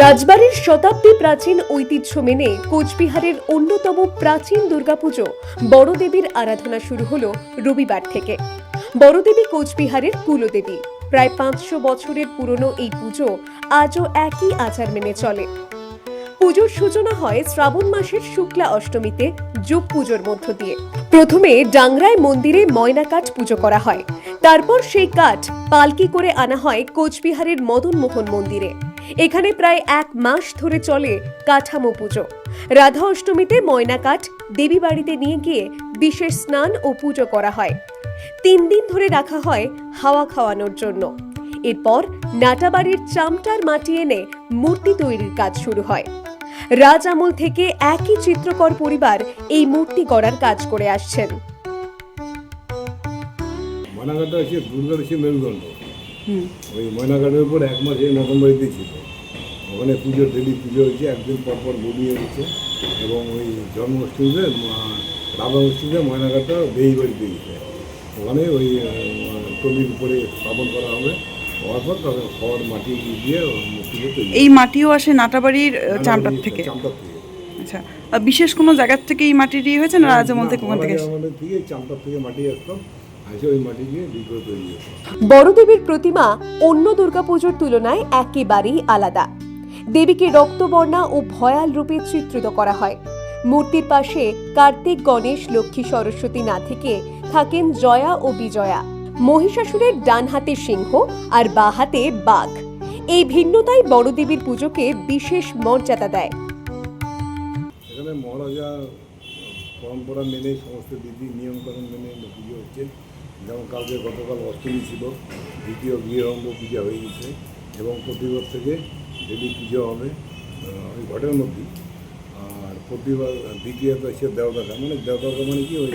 রাজবাড়ির শতাব্দী প্রাচীন ঐতিহ্য মেনে কোচবিহারের অন্যতম প্রাচীন দুর্গাপুজো বড়দেবীর আরাধনা শুরু হলো রবিবার থেকে। বড়দেবী কোচবিহারের কুলদেবী। প্রায় পাঁচশো বছরের পুরনো এই পুজো আজও একই আচার মেনে চলে। পুজোর সূচনা হয় শ্রাবণ মাসের শুক্লা অষ্টমীতে যুগ পুজোর মধ্য দিয়ে। প্রথমে ডাংরায় মন্দিরে ময়না কাঠ পুজো করা হয়। তারপর সেই কাঠ পালকি করে আনা হয় কোচবিহারের মদনমোহন মন্দিরে। এখানে প্রায় এক মাস ধরে চলে কাঠামো পুজো। রাধা অষ্টমীতে ময়না কাঠ দেবী বাড়িতে নিয়ে গিয়ে বিশেষ স্নান ও পুজো করা হয়। তিন দিন ধরে রাখা হয় হাওয়া খাওয়ানোর জন্য। এরপর নাটাবাড়ির চামটার মাটি এনে মূর্তি তৈরির কাজ শুরু হয়। রাজ আমল থেকে একই চিত্রকর পরিবার এই মূর্তি গড়ার কাজ করে আসছেন। ময়নাঘাটটা হচ্ছে হচ্ছে মেরুদণ্ড। ওই ময়নাঘাটের উপর এক মাস এই নতুন বাড়িতে ছিল। ওখানে পুজো ডেলি পুজো হয়েছে একদিন পর পর বলি হচ্ছে এবং ওই জন্মাষ্টমীতে রাধা অষ্টমীতে ময়নাঘাটটা বেই বাড়িতে গেছে। ওখানে ওই টলির উপরে স্থাপন করা হবে। হওয়ার পর খড় মাটি দিয়ে এই মাটিও আসে নাটাবাড়ির চামটার থেকে? চামটার থেকে। আচ্ছা আর বিশেষ কোনো জায়গার থেকে এই মাটি দিয়ে হয়েছে না রাজামল থেকে ওখান থেকে? আমাদের থেকে চামটার থেকে মাটি আসতাম বড়দেবীর প্রতিমা অন্য দুর্গাপুজোর তুলনায় একেবারেই আলাদা। দেবীকে রক্তবর্ণা ও ভয়াল রূপে চিত্রিত করা হয়। মূর্তির পাশে কার্তিক গণেশ লক্ষ্মী সরস্বতী না থেকে থাকেন জয়া ও বিজয়া। মহিষাসুরের ডান হাতে সিংহ আর বা হাতে বাঘ। এই ভিন্নতাই বড়দেবীর পুজোকে বিশেষ মর্যাদা দেয়। এখানে মহারাজা পরম্পরা মেনে সমস্ত বিধি নিয়মকানুন মেনে পুজো হচ্ছে। যেমন কালকে গতকাল অষ্টমী ছিল, দ্বিতীয় গৃহম্ব পূজা হয়ে গেছে এবং প্রতিবার থেকে দেবী পুজো হবে ওই ঘটের মধ্যেই আর প্রতিবার দ্বিতীয়ত হচ্ছে দেবদাকা মানে দেবদাকা মানে কি ওই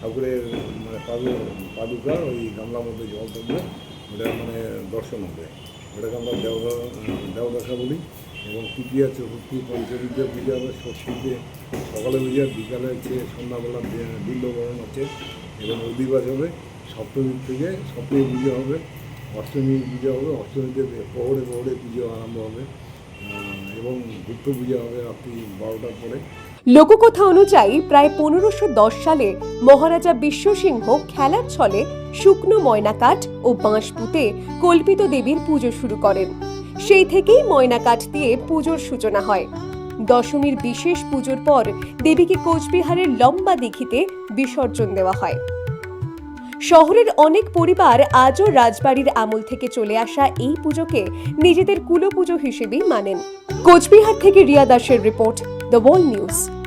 ঠাকুরের মানে পাদু, পাদুকা, ওই গামলার মধ্যে জল থাকবে ওটা মানে দর্শন হবে। ওটাকে আমরা দেওদা দেওদাকা বলি এবং তৃতীয়া চতুর্থী, পঞ্চমীতে পূজা হবে, ষষ্ঠীতে সকালে পূজা, বিকালে হচ্ছে সন্ধ্যাবেলা বিল্লবরণ আছে এবং অধিবাস হবে। সপ্তমীর থেকে সপ্তমী পুজো হবে, অষ্টমী পুজো হবে, অষ্টমীতে প্রহরে প্রহরে পুজো আরম্ভ হবে এবং গুপ্ত পুজো হবে রাত্রি বারোটার পরে। লোককথা অনুযায়ী প্রায় পনেরোশো সালে মহারাজা বিশ্বসিংহ খেলার ছলে শুকনো ময়নাকাঠ ও বাঁশ পুঁতে কল্পিত দেবীর পুজো শুরু করেন। সেই থেকেই ময়নাকাঠ দিয়ে পুজোর সূচনা হয়। দশমীর বিশেষ পুজোর পর দেবীকে কোচবিহারের লম্বা দিঘিতে বিসর্জন দেওয়া হয়। শহরের অনেক পরিবার আজও রাজবাড়ির আমল থেকে চলে আসা এই পুজোকে নিজেদের কুলপুজো হিসেবেই মানেন। কোচবিহার থেকে রিয়া দাসের রিপোর্ট, দ্য ওয়াল নিউজ।